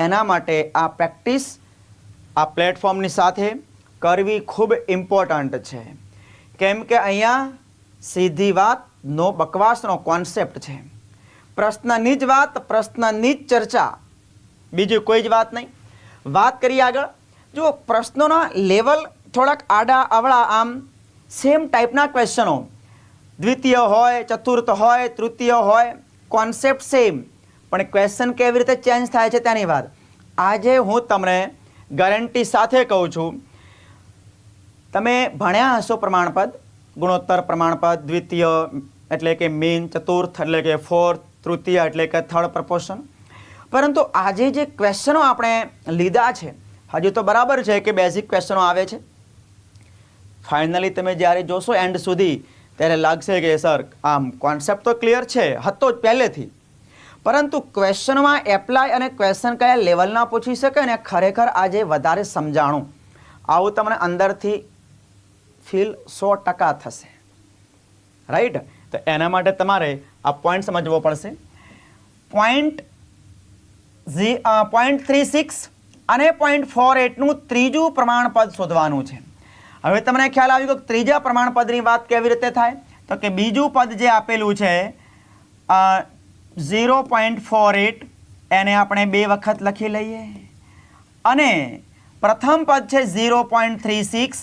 એના માટે આ પ્રેક્ટિસ આ પ્લેટફોર્મની સાથે કરવી ખૂબ ઇમ્પોર્ટન્ટ છે. કેમ કે અહીંયા સીધી વાત, નો બકવાસનો કોન્સેપ્ટ છે. પ્રશ્નની જ વાત, પ્રશ્નની જ ચર્ચા. બીજી કોઈ જ વાત નહીં. વાત કરીએ આગળ. જો પ્રશ્નોના લેવલ થોડાક આડા, અવળા આમ સેમ ટાઈપના ક્વેશ્ચનો દ્વિતીય હોય, ચતુર્થ હોય, તૃતીય હોય કોન્સેપ્ટ સેમ પણ ક્વેશ્ચન કેવી રીતે ચેન્જ થાય છે તેની વાત. આજે હું તમને ગેરંટી સાથે કહું છું. તમે ભણ્યા હશો પ્રમાણપદ, ગુણોત્તર પ્રમાણપદ, દ્વિતીય એટલે કે મેન ચતુર્થ એટલે કે ફોર્થ તૃતીય એટલે કે થર્ડ પ્રપોર્શન પરંતુ આજે જે ક્વેશ્ચનો આપણે લીધા છે, હજુ તો બરાબર છે કે બેઝિક ક્વેશ્ચનો આવે છે. ફાઇનલી તમે જ્યારે જોશો એન્ડ સુધી, ત્યારે લાગશે કે સર આમ કોન્સેપ્ટ તો ક્લિયર છે, હતો જ પહેલેથી. પરંતુ ક્વેશ્ચનમાં એપ્લાય અને ક્વેશ્ચન કયા લેવલના પૂછી શકે ને ખરેખર આજે વધારે સમજાણું. આવું તમને અંદરથી ફીલ સો ટકા થશે. રાઈટ તો એના માટે તમારે આ પોઈન્ટ સમજવો પડશે. પોઈન્ટ ઝી પોઈન્ટ થ્રી સિક્સ અને પોઈન્ટ ફોર એટનું ત્રીજું પ્રમાણપદ શોધવાનું છે. હવે તમને ખ્યાલ આવ્યો કે ત્રીજા પ્રમાણપદની વાત કેવી રીતે થાય? તો કે બીજું પદ જે આપેલું છે ઝીરો પોઈન્ટ ફોર એટ એને આપણે બે વખત લખી લઈએ. અને પ્રથમ પદ છે ઝીરો પોઈન્ટ થ્રી સિક્સ.